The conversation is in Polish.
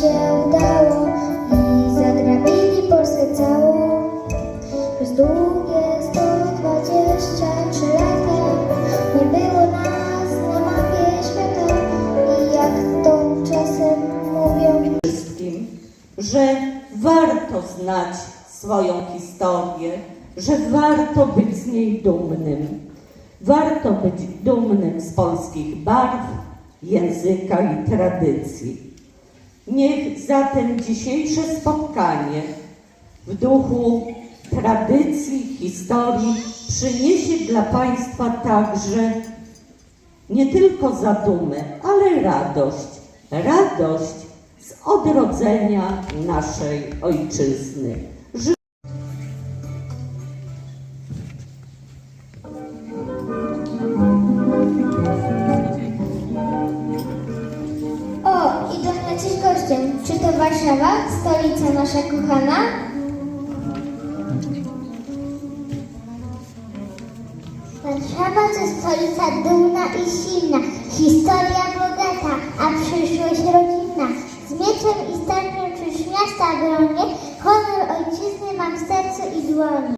się udało i zagrabili Polskę całą przez długie 123 lata. Nie było nas na mapie świata i jak to czasem mówią wszystkim, że warto znać swoją historię, że warto być z niej dumnym. Warto być dumnym z polskich barw, języka i tradycji. Niech zatem dzisiejsze spotkanie w duchu tradycji, historii przyniesie dla Państwa także nie tylko zadumę, ale radość. Radość z odrodzenia naszej ojczyzny. Idą jacyś goście. Czy to Warszawa, stolica nasza kochana? Warszawa to stolica dumna i silna, historia bogata, a przyszłość rodzinna. Z mieczem i starkiem czyż miasta bronię, honor ojczyzny mam w sercu i dłoni.